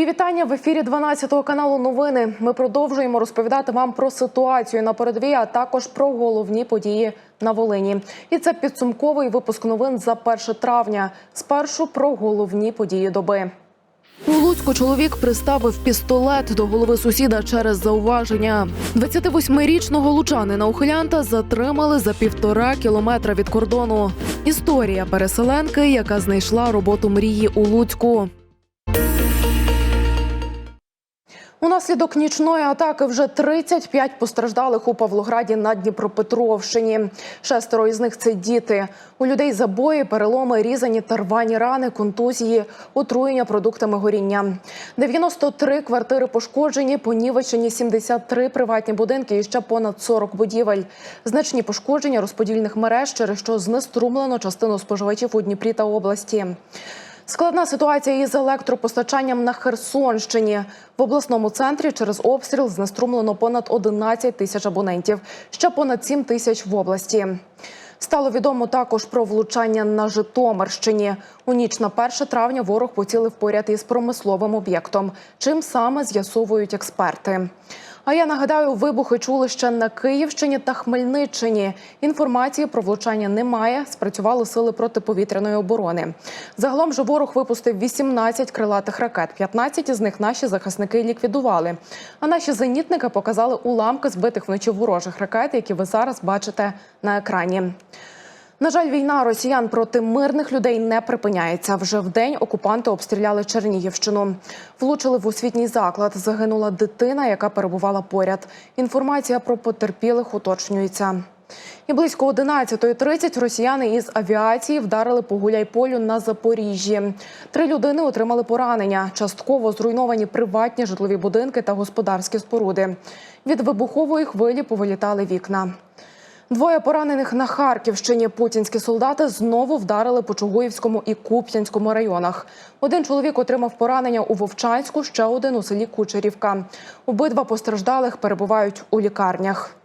Мої вітання в ефірі 12 каналу. Новини. Ми продовжуємо розповідати вам про ситуацію на передовій, а також про головні події на Волині. І це підсумковий випуск новин за 1 травня. Спершу про головні події доби. У Луцьку чоловік приставив пістолет до голови сусіда через зауваження. 28-річного лучанина ухилянта затримали за півтора кілометра від кордону. Історія переселенки, яка знайшла роботу мрії у Луцьку. Унаслідок нічної атаки вже 35 постраждалих у Павлограді на Дніпропетровщині. Шестеро із них це діти. У людей забої, переломи, різані та рвані рани, контузії, отруєння продуктами горіння. 93 квартири пошкоджені, понівечені 73 приватні будинки і ще понад 40 будівель. Значні пошкодження розподільних мереж, через що знеструмлено частину споживачів у Дніпрі та області. Складна ситуація із електропостачанням на Херсонщині. В обласному центрі через обстріл знеструмлено понад 11 тисяч абонентів, ще понад 7 тисяч в області. Стало відомо також про влучання на Житомирщині. У ніч на 1 травня ворог поцілив поряд із промисловим об'єктом. Чим саме з'ясовують експерти. А я нагадаю, вибухи чули ще на Київщині та Хмельниччині. Інформації про влучання немає. Спрацювали сили протиповітряної оборони. Загалом же ворог випустив 18 крилатих ракет. 15 із них наші захисники ліквідували. А наші зенітники показали уламки збитих вночі ворожих ракет, які ви зараз бачите на екрані. На жаль, війна росіян проти мирних людей не припиняється. Вже вдень окупанти обстріляли Чернігівщину. Влучили в освітній заклад. Загинула дитина, яка перебувала поряд. Інформація про потерпілих уточнюється. І близько 11.30 росіяни із авіації вдарили по Гуляйполю на Запоріжжі. Три людини отримали поранення. Частково зруйновані приватні житлові будинки та господарські споруди. Від вибухової хвилі повилітали вікна. Двоє поранених на Харківщині. Путінські солдати знову вдарили по Чугуївському і Куп'янському районах. Один чоловік отримав поранення у Вовчанську, ще один у селі Кучерівка. Обидва постраждалих перебувають у лікарнях.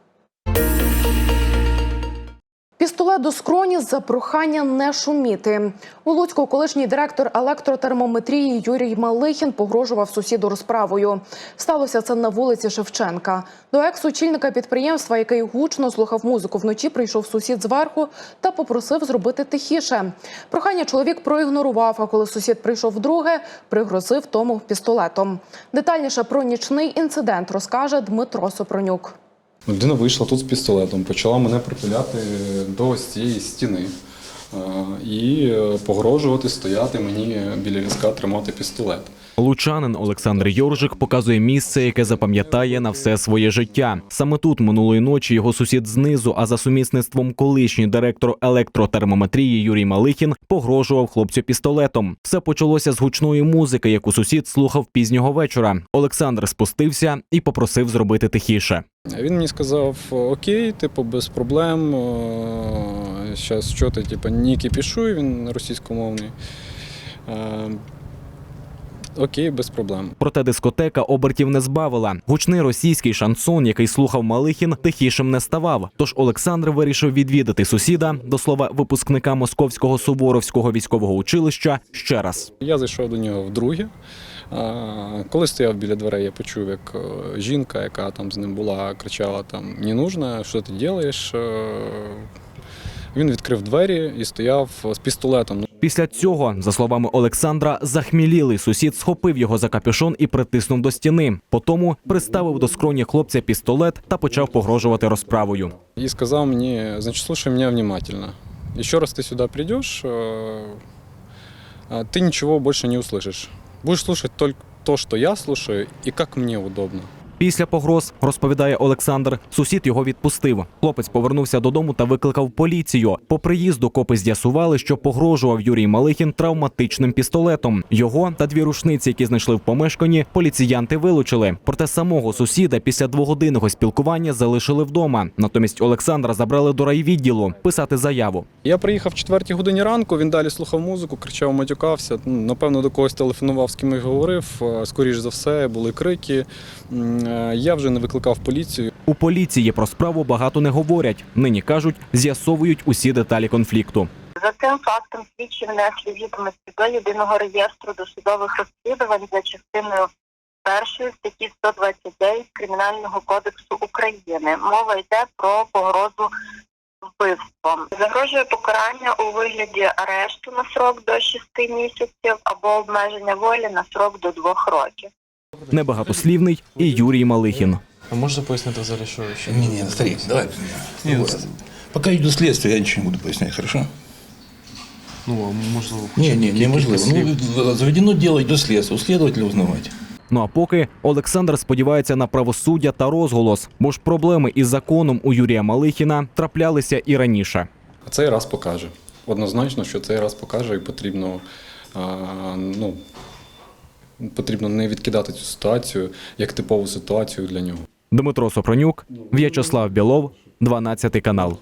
Пістолет до скроні за прохання не шуміти. У Луцьку колишній директор електротермометрії Юрій Малихін погрожував сусіду розправою. Сталося це на вулиці Шевченка. До екс-очільника підприємства, який гучно слухав музику вночі, прийшов сусід зверху та попросив зробити тихіше. Прохання чоловік проігнорував. А коли сусід прийшов вдруге, пригрозив тому пістолетом. Детальніше про нічний інцидент розкаже Дмитро Сопронюк. Людина вийшла тут з пістолетом, почала мене припиляти до ось цієї стіни і е, погрожувати стояти мені біля візка, тримати пістолет. Лучанин Олександр Йоржик показує місце, яке запам'ятає на все своє життя. Саме тут минулої ночі його сусід знизу, а за сумісництвом колишній директор електротермометрії Юрій Малихін погрожував хлопцю пістолетом. Все почалося з гучної музики, яку сусід слухав пізнього вечора. Олександр спустився і попросив зробити тихіше. Він мені сказав: Окей, типу, без проблем. Зараз що ти, типу, не кипішуй, він російськомовний. Окей, без проблем. Проте дискотека обертів не збавила. Гучний російський шансон, який слухав Малихін, тихішим не ставав. Тож Олександр вирішив відвідати сусіда, до слова, випускника Московського суворовського військового училища ще раз. Я зайшов до нього вдруге. Коли стояв біля дверей, я почув, як е, жінка, яка там з ним була, кричала: там не нужно, що ти робиш. Е, Він відкрив двері і стояв з пістолетом. Ну, Після цього, за словами Олександра, захмілілий сусід схопив його за капюшон і притиснув до стіни. Потому приставив до скроні хлопця пістолет та почав погрожувати розправою. І сказав мені, значить, слушай мене внимательно. Еще раз ты сюда придешь, э, а, ты ничего больше не услышишь. Будешь слушать только то, что я слушаю, и как мне удобно. Після погроз, розповідає Олександр, сусід його відпустив. Хлопець повернувся додому та викликав поліцію. По приїзду копи з'ясували, що погрожував Юрій Малихін травматичним пістолетом. Його та дві рушниці, які знайшли в помешканні, поліціянти вилучили. Проте самого сусіда після двогодинного спілкування залишили вдома. Натомість Олександра забрали до райвідділу писати заяву. Я приїхав в четвертій годині ранку, він далі слухав музику, кричав, матюкався. Напевно, до когось телефонував, з ким я говорив. Е, Скоріш за все, були крики. Е, Я вже не викликав поліцію. У поліції про справу багато не говорять. Нині кажуть, з'ясовують усі деталі конфлікту. За цим фактом слідчі внесли відомості до єдиного реєстру досудових розслідувань за частиною першої статті 129 Кримінального кодексу України. Мова йде про погрозу вбивством. Загрожує покарання у вигляді арешту на срок до 6 місяців або обмеження волі на срок до 2 років. Небагатослівний і Юрій Малихін. А можете пояснити взагалі, що ще? Не, не, старик, давай. Вот. Пока идет следствие, я ничего не буду пояснять, хорошо? Ну, а можливо, Не, не, кілька неможливо. Ну, заведено дело, идет следствие, у следователя узнавать. Ну а поки Олександр сподівається на правосуддя та розголос, бо ж проблеми із законом у Юрія Малихіна траплялися і раніше. А цей раз покаже. Однозначно, що цей раз покаже, і потрібно, а, ну, потрібно не відкидати цю ситуацію як типову ситуацію для нього. Дмитро Сопронюк, В'ячеслав Білов, 12 канал.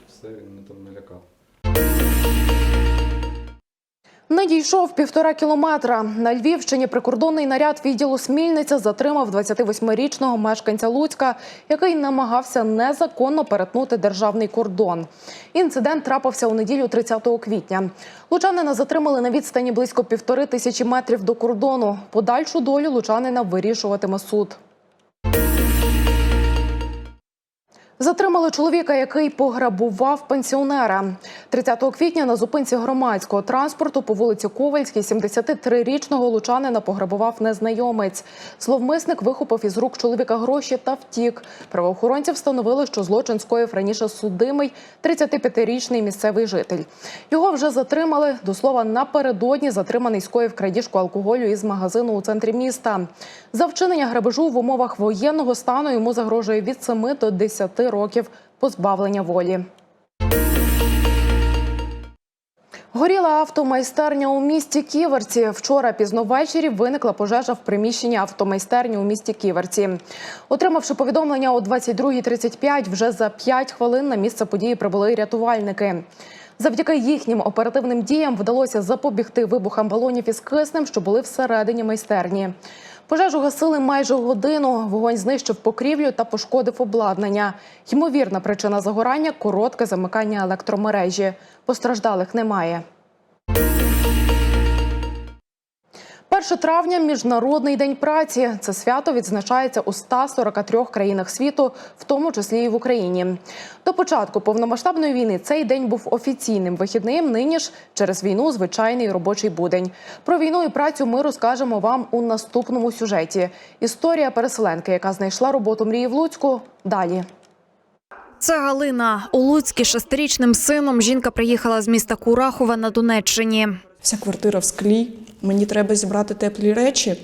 Не дійшов півтора кілометра. На Львівщині прикордонний наряд відділу Смільниця затримав 28-річного мешканця Луцька, який намагався незаконно перетнути державний кордон. Інцидент трапився у неділю 30 квітня. Лучанина затримали на відстані близько півтори тисячі метрів до кордону. Подальшу долю лучанина вирішуватиме суд. Затримали чоловіка, який пограбував пенсіонера. 30 квітня на зупинці громадського транспорту по вулиці Ковальській 73-річного лучанина пограбував незнайомець. Зловмисник вихопив із рук чоловіка гроші та втік. Правоохоронці встановили, що злочин скоїв раніше судимий 35-річний місцевий житель. Його вже затримали. До слова, напередодні затриманий скоїв крадіжку алкоголю із магазину у центрі міста. За вчинення грабежу в умовах воєнного стану йому загрожує від 7 до 10 років позбавлення волі. Горіла автомайстерня у місті Ківерці. Вчора пізно ввечері виникла пожежа в приміщенні автомайстерні у місті Ківерці. Отримавши повідомлення о 22.35, вже за 5 хвилин на місце події прибули рятувальники. Завдяки їхнім оперативним діям вдалося запобігти вибухам балонів із киснем, що були всередині майстерні. Пожежу гасили майже годину. Вогонь знищив покрівлю та пошкодив обладнання. Ймовірна причина загорання коротке замикання електромережі. Постраждалих немає. 1 травня міжнародний день праці. Це свято відзначається у 143 країнах світу, в тому числі і в Україні. До початку повномасштабної війни цей день був офіційним вихідним. Нині ж через війну звичайний робочий будень. Про війну і працю ми розкажемо вам у наступному сюжеті. Історія переселенки, яка знайшла роботу мрії в Луцьку. Далі. Це Галина. У Луцькі шестирічним сином жінка приїхала з міста Курахова на Донеччині. Вся квартира в склі. Мені треба зібрати теплі речі.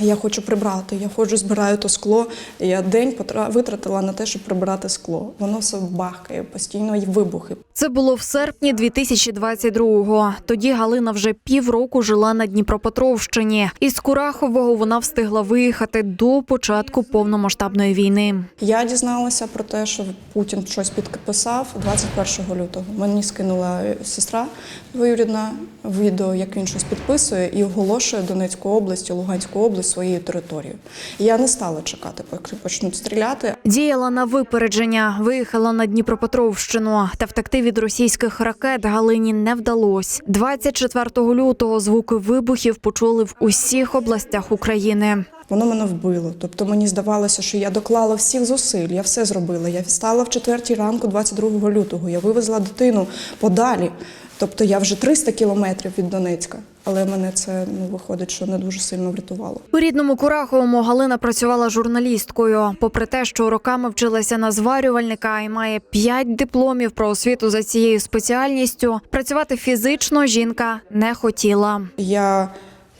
Я хочу прибрати. Я ходжу, збираю то скло. Я день витратила на те, щоб прибирати скло. Воно все бахкає, постійно є вибухи. Це було в серпні 2022-го. Тоді Галина вже півроку жила на Дніпропетровщині. Із Курахового вона встигла виїхати до початку повномасштабної війни. Я дізналася про те, що Путін щось підписав 21 лютого. Мені скинула сестра двоюрідна відео, як він щось підписує і оголошує Донецьку область Луганську область своєю територією. Я не стала чекати, поки почнуть стріляти. Діяла на випередження, виїхала на Дніпропетровщину, та втекти від російських ракет Галині не вдалось. 24 лютого звуки вибухів почули в усіх областях України. Воно мене вбило. Тобто мені здавалося, що я доклала всіх зусиль, я все зробила. Я встала в четвертій ранку, 22 лютого. Я вивезла дитину подалі. Тобто я вже 300 кілометрів від Донецька. Але мене це ну виходить, що не дуже сильно врятувало. У рідному Кураховому Галина працювала журналісткою. Попри те, що роками вчилася на зварювальника і має п'ять дипломів про освіту за цією спеціальністю, працювати фізично жінка не хотіла. Я,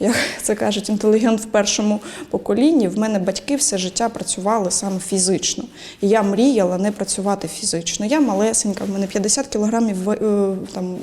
як це кажуть, інтелігент в першому поколінні. В мене батьки все життя працювали саме фізично. І я мріяла не працювати фізично. Я малесенька, в мене 50 кілограмів е, там, е,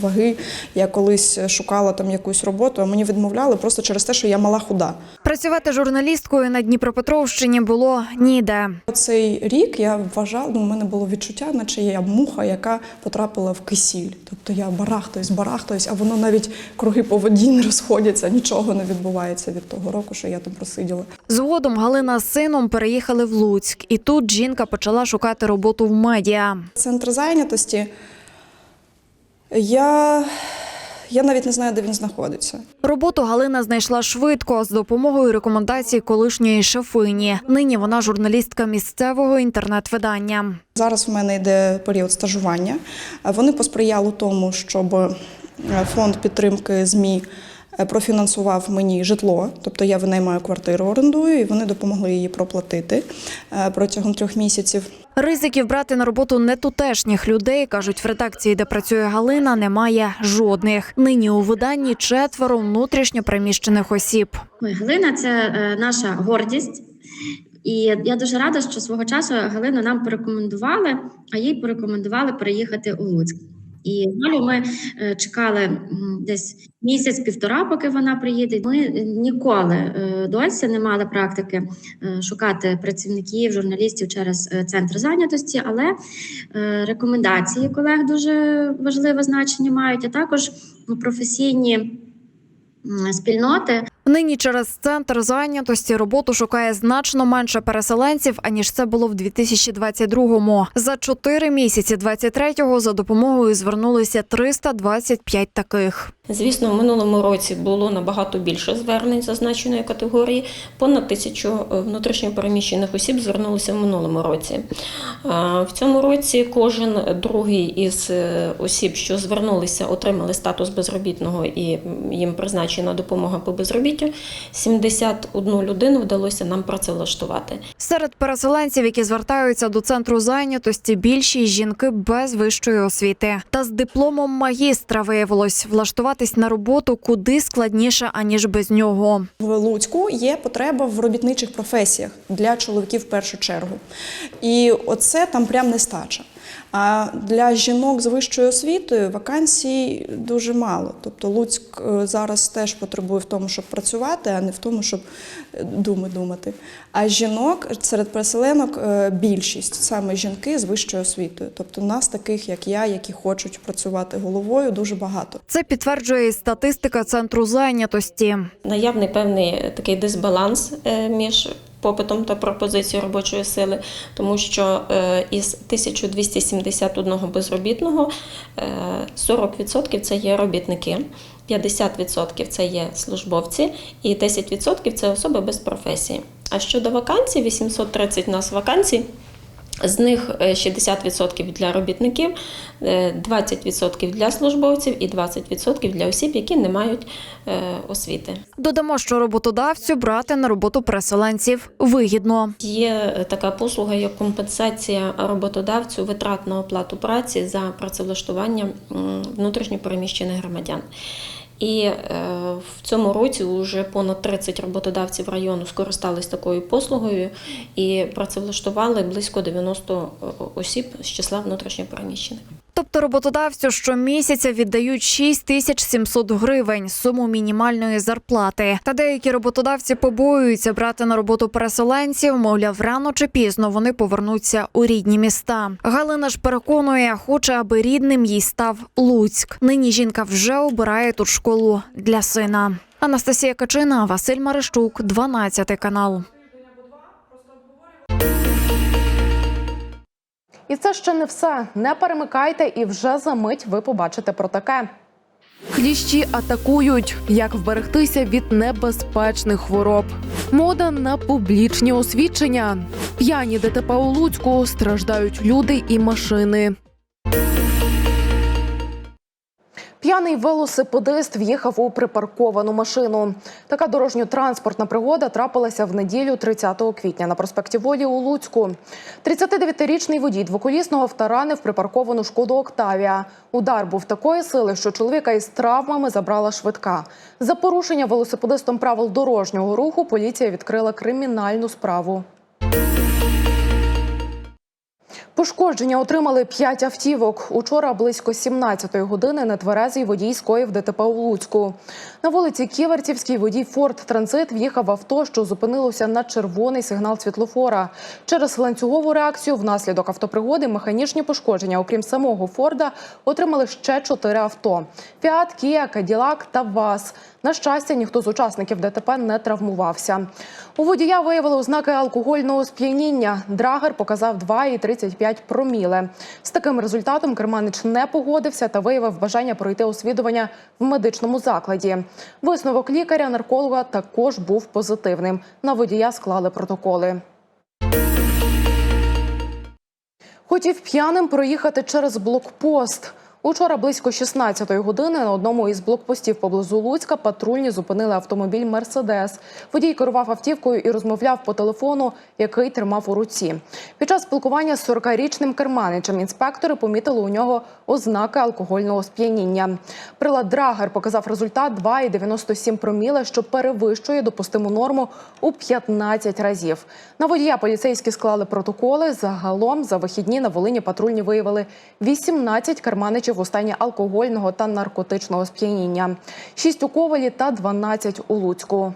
ваги. Я колись шукала там якусь роботу, а мені відмовляли просто через те, що я мала худа. Працювати журналісткою на Дніпропетровщині було ніде. Цей рік я вважала, ну, у мене було відчуття, наче я муха, яка потрапила в кисіль. Тобто я барахтаюсь, барахтаюсь, а воно навіть круги по воді не розходяться, нічого не відбувається від того року, що я там просиділа. Згодом Галина з сином переїхали в Луцьк, і тут жінка почала шукати роботу в медіа. Центр зайнятості. Я, я навіть не знаю, де він знаходиться. Роботу Галина знайшла швидко з допомогою рекомендацій колишньої шефині. Нині вона журналістка місцевого інтернет-видання. Зараз в мене йде період стажування. Вони посприяли тому, щоб е, фонд підтримки ЗМІ профінансував мені житло, тобто я винаймаю квартиру, орендую, і вони допомогли її проплатити е, протягом трьох місяців. Ризиків брати на роботу нетутешніх людей, кажуть в редакції, де працює Галина, немає жодних. Нині у виданні четверо внутрішньо переміщених осіб. Галина це е, наша гордість. І я дуже рада, що свого часу Галину нам порекомендували, а їй порекомендували переїхати у Луцьк. І далі ми е, чекали десь місяць-півтора, поки вона приїде. Ми ніколи е, досі не мали практики е, шукати працівників, журналістів через центр зайнятості, але рекомендації колег дуже важливе значення мають, а також професійні спільноти. Нині через центр зайнятості роботу шукає значно менше переселенців, аніж це було в 2022-му. За чотири місяці 23-го за допомогою звернулися 325 таких. Звісно, в минулому році було набагато більше звернень зазначеної категорії. Понад тисячу е, внутрішньопереміщених осіб звернулися в минулому році. А В цьому році кожен другий із е, осіб, що звернулися, отримали статус безробітного і їм призначена допомога по безробіттю. 71 людину вдалося нам працевлаштувати. Серед переселенців, які звертаються до центру зайнятості, більшість жінки без вищої освіти. Та з дипломом магістра виявилось влаштуватись на роботу куди складніше аніж без нього. В Луцьку є потреба в робітничих професіях для чоловіків в першу чергу. І оце там прям нестача. А для жінок з вищою освітою вакансій дуже мало. Тобто Луцьк е, зараз теж потребує в тому, щоб працювати, а не в тому, щоб е, думи думати. А жінок серед переселенок е, більшість саме жінки з вищою освітою. Тобто нас, таких як я, які хочуть працювати головою, дуже багато. Це підтверджує і статистика центру зайнятості. Наявний певний такий дисбаланс між попитом та пропозицією робочої сили, тому що е, із 1271 безробітного е, 40% це є робітники. 50% це є службовці і 10% це особи без професії. А щодо вакансій, 830 у нас вакансій. З них е, 60% для робітників, е, 20% для службовців і 20% для осіб, які не мають е, освіти. Додамо, що роботодавцю брати на роботу переселенців вигідно. Є е, така послуга, як компенсація роботодавцю витрат на оплату праці за працевлаштування внутрішньопереміщених громадян. І е, в цьому році вже понад 30 роботодавців району скористались такою послугою і працевлаштували близько 90 осіб з числа внутрішньопереміщених. Тобто роботодавцю щомісяця віддають 6 тисяч 700 гривень суму мінімальної зарплати. Та деякі роботодавці побоюються брати на роботу переселенців. Мовляв, рано чи пізно вони повернуться у рідні міста. Галина ж переконує, хоче, аби рідним їй став Луцьк. Нині жінка вже обирає тут школу для сина. Анастасія Качина, Василь Марищук, 12 канал. І це ще не все. Не перемикайте, і вже за мить ви побачите про таке. Кліщі атакують. Як вберегтися від небезпечних хвороб. Мода на публічні освідчення. П'яні ДТП у Луцьку страждають люди і машини. П'яний велосипедист в'їхав у припарковану машину. Така дорожньо-транспортна пригода трапилася в неділю 30 квітня на проспекті Волі у Луцьку. 39-річний водій двоколісного втаранив припарковану шкоду Октавія. Удар був такої сили, що чоловіка із травмами забрала швидка. За порушення велосипедистом правил дорожнього руху поліція відкрила кримінальну справу. Пошкодження отримали п'ять автівок. Учора близько 17-ї години нетверезий водій скоїв ДТП у Луцьку. На вулиці Ківерцівській водій Форд Транзит в'їхав авто, що зупинилося на червоний сигнал світлофора. Через ланцюгову реакцію внаслідок автопригоди механічні пошкодження, окрім самого Форда, отримали ще чотири авто: Фіат, Кія, Каділак та ВАЗ. На щастя, ніхто з учасників ДТП не травмувався. У водія виявили ознаки алкогольного сп'яніння. Драгер показав 2,35 проміле. З таким результатом керманич не погодився та виявив бажання пройти освідування в медичному закладі. Висновок лікаря-нарколога також був позитивним. На водія склали протоколи. Хотів п'яним проїхати через блокпост. Учора близько 16-ї години на одному із блокпостів поблизу Луцька патрульні зупинили автомобіль Мерседес. Водій керував автівкою і розмовляв по телефону, який тримав у руці. Під час спілкування з 40-річним керманичем інспектори помітили у нього ознаки алкогольного сп'яніння. Прилад Драгер показав результат 2,97 проміле, що перевищує допустиму норму у 15 разів. На водія поліцейські склали протоколи. Загалом за вихідні на Волині патрульні виявили 18 керманичів у стані алкогольного та наркотичного сп'яніння, 6 у Ковалі та 12 у Луцьку.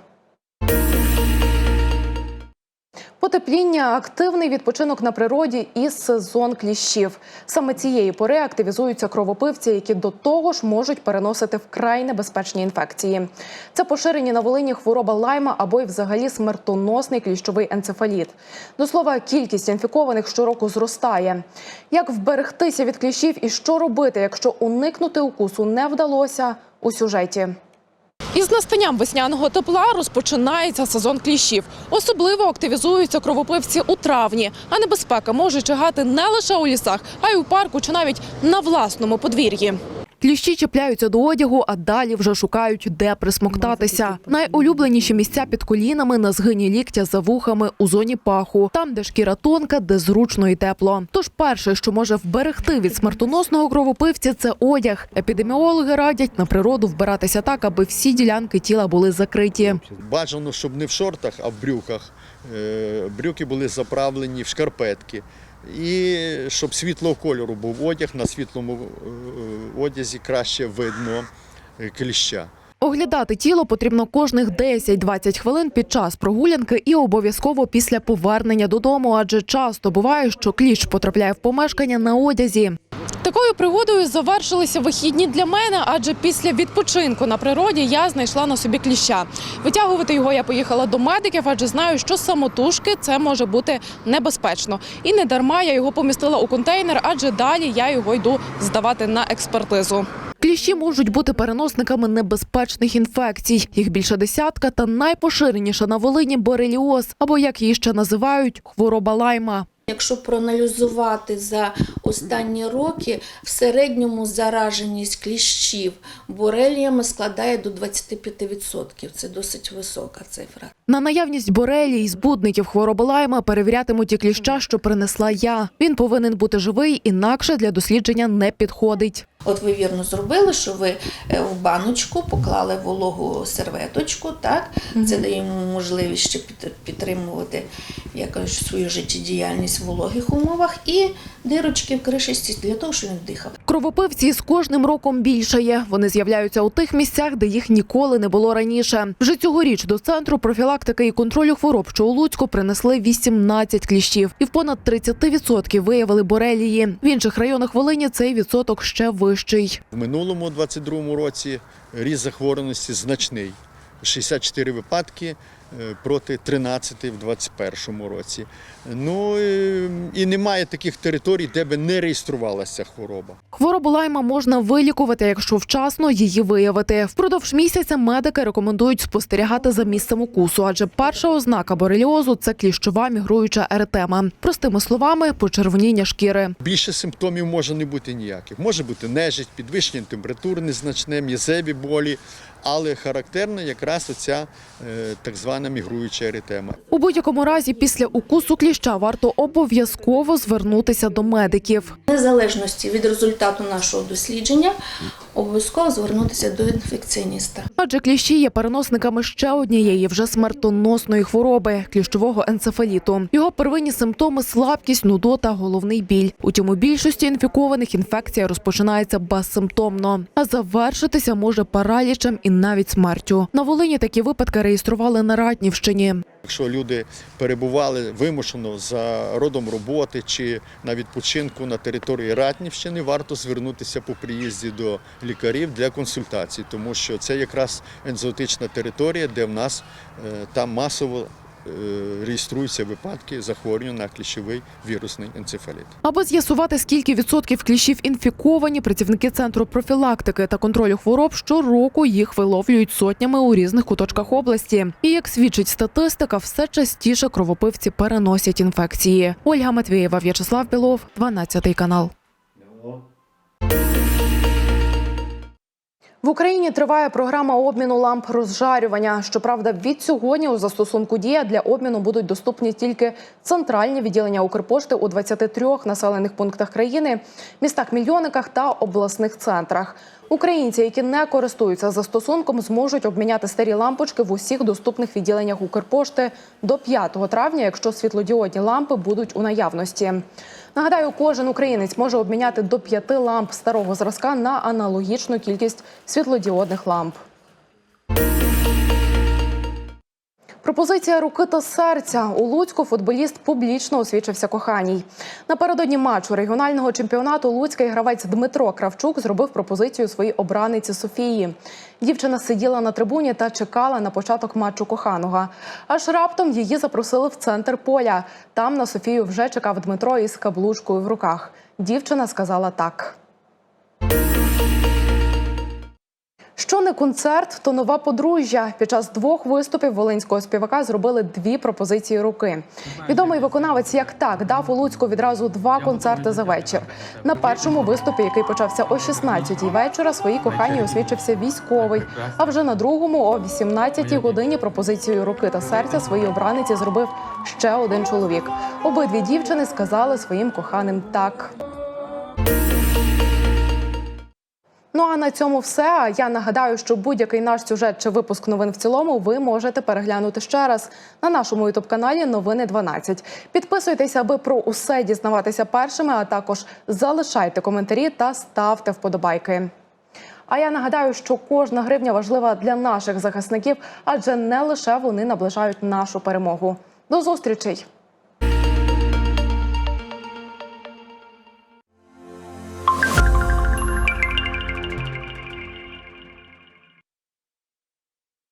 Потепління, активний відпочинок на природі і сезон кліщів. Саме цієї пори активізуються кровопивці, які до того ж можуть переносити вкрай небезпечні інфекції. Це поширені на Волині хвороба лайма або й взагалі смертоносний кліщовий енцефаліт. До слова, кількість інфікованих щороку зростає. Як вберегтися від кліщів і що робити, якщо уникнути укусу не вдалося у сюжеті. Із настанням весняного тепла розпочинається сезон кліщів. Особливо активізуються кровопивці у травні, а небезпека може чигати не лише у лісах, а й у парку чи навіть на власному подвір'ї. Кліщі чіпляються до одягу, а далі вже шукають, де присмоктатися. Найулюбленіші місця під колінами на згині ліктя за вухами у зоні паху, там, де шкіра тонка, де зручно і тепло. Тож перше, що може вберегти від смертоносного кровопивця, це одяг. Епідеміологи радять на природу вбиратися так, аби всі ділянки тіла були закриті. Бажано, щоб не в шортах, а в брюках. Е, Брюки були заправлені в шкарпетки. І щоб світлого кольору був одяг, на світлому е, одязі краще видно е, кліща. Оглядати тіло потрібно кожних 10-20 хвилин під час прогулянки і обов'язково після повернення додому, адже часто буває, що кліщ потрапляє в помешкання на одязі. Такою пригодою завершилися вихідні для мене, адже після відпочинку на природі я знайшла на собі кліща. Витягувати його я поїхала до медиків, адже знаю, що самотужки це може бути небезпечно. І не дарма я його помістила у контейнер, адже далі я його йду здавати на експертизу. Кліщі можуть бути переносниками небезпечних інфекцій. Їх більше десятка, та найпоширеніша на Волині бореліоз, або як її ще називають, хвороба лайма. Якщо проаналізувати за останні роки, в середньому зараженість кліщів бореліями складає до 25%. Це досить висока цифра. На наявність борелії збудників хвороби лайма перевірятимуть і кліща, що принесла я. Він повинен бути живий, інакше для дослідження не підходить. От ви вірно зробили, що ви е, в баночку поклали вологу серветочку, так? Це дає йому можливість ще підтримувати якось свою життєдіяльність в вологих умовах і дирочки в кришечці для того, щоб він дихав. Кровопивці з кожним роком більшає. Вони з'являються у тих місцях, де їх ніколи не було раніше. Вже цьогоріч до центру профілактики і контролю хвороб, що у Луцьку принесли 18 кліщів, і в понад 30% виявили борелії. В інших районах Волині цей відсоток ще вищий. В минулому 22-му році ріст захворюваності значний. 64 випадки проти 13 в 21-му році. Ну і- і немає таких територій, де би не реєструвалася хвороба. Хворобу лайма можна вилікувати, якщо вчасно її виявити. Впродовж місяця медики рекомендують спостерігати за місцем укусу, адже перша ознака бореліозу це кліщова мігруюча еретема. Простими словами, почервоніння шкіри. Більше симптомів може не бути ніяких. Може бути нежить, підвищення температури незначне, м'язеві болі, але характерна якраз оця е, так звана мігруюча еритема. У будь-якому разі, після укусу кліща варто обов'язково звернутися до медиків. Незалежності від результату нашого дослідження обов'язково звернутися до інфекціоніста. Адже кліщі є переносниками ще однієї вже смертоносної хвороби кліщового енцефаліту. Його первинні симптоми слабкість, нудота, головний біль. Утім, у більшості інфікованих інфекція розпочинається безсимптомно, а завершитися може паралічем і навіть смертю. На Волині такі випадки реєстрували на Ратнівщині. Якщо люди перебували вимушено за родом роботи чи на відпочинку на території Ратнівщини, варто звернутися по приїзді до лікарів для консультацій, тому що це якраз екзотична територія, де в нас е, там масово реєструються випадки захворювання на кліщовий вірусний енцефаліт. Аби з'ясувати, скільки відсотків кліщів інфіковані, працівники центру профілактики та контролю хвороб щороку їх виловлюють сотнями у різних куточках області. І як свідчить статистика, все частіше кровопивці переносять інфекції. Ольга Матвієва, В'ячеслав Білов, 12 канал. В Україні триває програма обміну ламп розжарювання. Щоправда, від сьогодні у застосунку дія для обміну будуть доступні тільки центральні відділення Укрпошти у 23 населених пунктах країни, містах-мільйонниках та обласних центрах. Українці, які не користуються застосунком, зможуть обміняти старі лампочки в усіх доступних відділеннях Укрпошти до 5 травня, якщо світлодіодні лампи будуть у наявності. Нагадаю, кожен українець може обміняти до п'яти ламп старого зразка на аналогічну кількість світлодіодних ламп. Пропозиція руки та серця у Луцьку футболіст публічно освічився коханій. Напередодні матчу регіонального чемпіонату Луцький гравець Дмитро Кравчук зробив пропозицію своїй обраниці Софії. Дівчина сиділа на трибуні та чекала на початок матчу коханого. Аж раптом її запросили в центр поля. Там на Софію вже чекав Дмитро із каблучкою в руках. Дівчина сказала так. Що не концерт, то нова подружжя. Під час двох виступів волинського співака зробили дві пропозиції руки. Відомий виконавець як так дав у Луцьку відразу два концерти за вечір. На першому виступі, який почався о 16-й вечора, своїй коханій освічився військовий. А вже на другому, о 18-й годині, пропозицію руки та серця своїй обраниці зробив ще один чоловік. Обидві дівчини сказали своїм коханим так. Ну а на цьому все. Я нагадаю, що будь-який наш сюжет чи випуск новин в цілому ви можете переглянути ще раз на нашому ютуб-каналі Новини 12. Підписуйтеся, аби про усе дізнаватися першими, а також залишайте коментарі та ставте вподобайки. А я нагадаю, що кожна гривня важлива для наших захисників, адже не лише вони наближають нашу перемогу. До зустрічей!